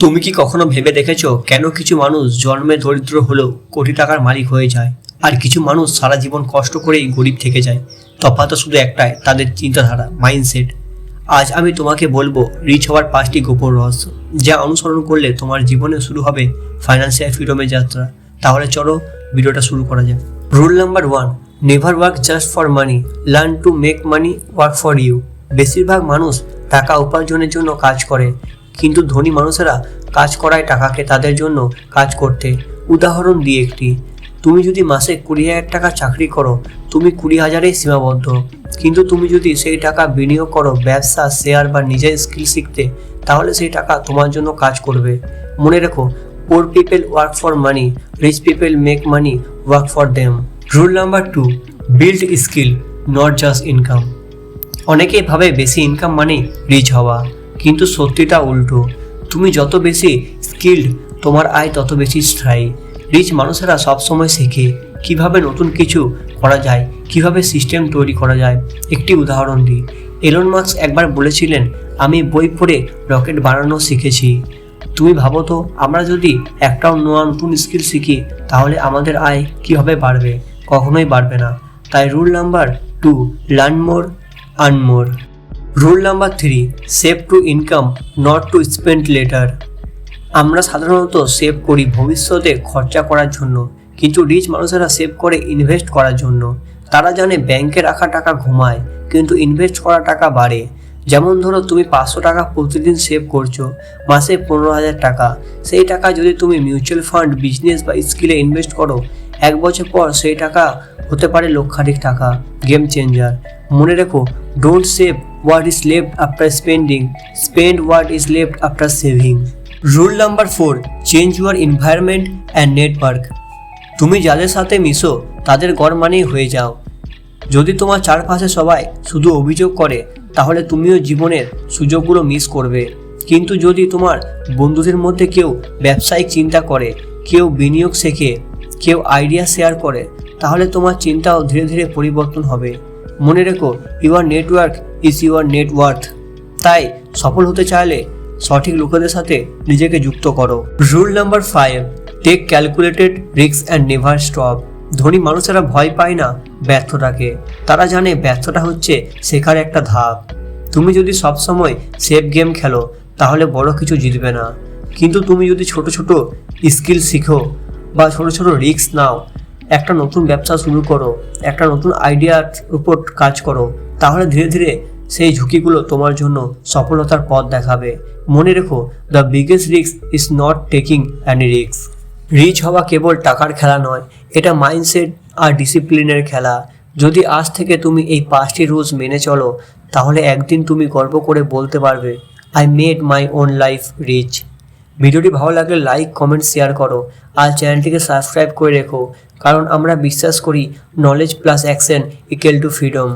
তুমি কি কখনো ভেবে দেখেছ কেন কিছু মানুষ জন্মে দরিদ্র হলেও কোটি টাকার মালিক হয়ে যায়? আর কিছু মানুষ সারা জীবন কষ্ট করেই গরিব থেকে যায়। তফাৎ শুধু একটাই, তাদের চিন্তাধারা মাইন্ডসেট আজ আমি তোমাকে বলব রিচ হওয়ার পাঁচটি গোপন রহস্য, যা অনুসরণ করলে তোমার জীবনে শুরু হবে ফাইন্যান্সিয়াল ফ্রিডমের যাত্রা। তাহলে চলো ভিডিওটা শুরু করা যাক। Rule number one never work just for money learn to make money work for you বেশিরভাগ মানুষ টাকা উপার্জনের জন্য কাজ করে কিন্তু ধনী মানুষেরা কাজ করায় টাকাকে তাদের জন্য কাজ করতে। উদাহরণ দিয়ে একটি, তুমি যদি মাসে কুড়ি হাজার টাকা চাকরি করো, তুমি কুড়ি হাজারেই সীমাবদ্ধ। কিন্তু তুমি যদি সেই টাকা বিনিয়োগ করো, ব্যবসা, শেয়ার বা নিজের স্কিল শিখতে, তাহলে সেই টাকা তোমার জন্য কাজ করবে। মনে রেখো poor people work for money rich people make money work for them rule number two build skill not just income অনেকেই ভাবে বেশি ইনকাম মানে রিচ হওয়া। কিন্তু সত্যিটা উল্টো। তুমি যত বেশি স্কিল্ড তোমার আয় তত বেশি স্থায়ী। রিচ মানুষেরা সবসময় শেখে কীভাবে নতুন কিছু করা যায়, কীভাবে সিস্টেম তৈরি করা যায়। একটি উদাহরণ দিই। এলন মার্কস একবার বলেছিলেন, আমি বই পড়ে রকেট বানানো শিখেছি। তুমি ভাবো তো, আমরা যদি একটাও নয়া নতুন স্কিল শিখি, তাহলে আমাদের আয় কীভাবে বাড়বে? কখনোই বাড়বে না। তাই rule number two learn more earn more rule number three save to income not to spend later আমরা সাধারণত সেভ করি ভবিষ্যতে খরচা করার জন্য কিছু রিচ মানুষেরা সেভ করে ইনভেস্ট করার জন্য। তারা জানে ব্যাংকে রাখা টাকা ঘুমায়, কিন্তু ইনভেস্ট করা টাকা বাড়ে। যেমন ধরো তুমি পাঁচশো টাকা প্রতিদিন সেভ করছ, মাসে পনেরো হাজার টাকা। সেই টাকা যদি তুমি মিউচুয়াল ফান্ড বিজনেস বা স্কিলে ইনভেস্ট করো, এক বছর পর সেই টাকা হতে পারে লক্ষাধিক টাকা। গেম চেঞ্জার মনে রেখো don't save what is left after spending spend what is left after saving rule number four change your environment and network তুমি যাদের সাথে মিশো, তাদের গড় মানেই হয়ে যাও। যদি তোমার চারপাশে সবাই শুধু অভিযোগ করে, তাহলে তুমিও জীবনের সুযোগগুলো মিস করবে। কিন্তু যদি তোমার বন্ধুদের মধ্যে কেউ ব্যবসায়িক চিন্তা করে, কেউ বিনিয়োগ শেখে, কেউ আইডিয়া শেয়ার করে, তাহলে তোমার চিন্তাও ধীরে ধীরে পরিবর্তন হবে। মনে রেখো your network is your net worth তাই সফল হতে চাইলে সঠিক লোকেদের সাথে নিজেকে যুক্ত করো। Rule number five take calculated risk and never stop ধনী মানুষেরা ভয় পায় না ব্যর্থতাকে। তারা জানে ব্যর্থতা হচ্ছে শেখার একটা ধাপ। তুমি যদি সবসময় সেফ গেম খেলো, তাহলে বড় কিছু জিতবে না। কিন্তু তুমি যদি ছোট ছোট স্কিল শিখো বা ছোট ছোট রিস্ক নাও, একটা নতুন ব্যবসা শুরু করো, একটা নতুন আইডিয়ার উপর কাজ করো, তাহলে ধীরে ধীরে সেই ঝুঁকিগুলো তোমার জন্য সফলতার পথ দেখাবে। মনে রেখো the biggest risk is not taking any risk rich হওয়া কেবল টাকার খেলা নয়, এটা মাইন্ডসেট আর ডিসিপ্লিনের খেলা। যদি আজ থেকে তুমি এই পাঁচটি রুলস মেনে চলো, তাহলে একদিন তুমি গর্ব করে বলতে পারবে I made my own life rich ভিডিওটি ভালো লাগলে লাইক কমেন্ট শেয়ার করো। আর চ্যানেলটিকে সাবস্ক্রাইব করে রেখো, কারণ আমরা বিশ্বাস করি knowledge plus action equal to freedom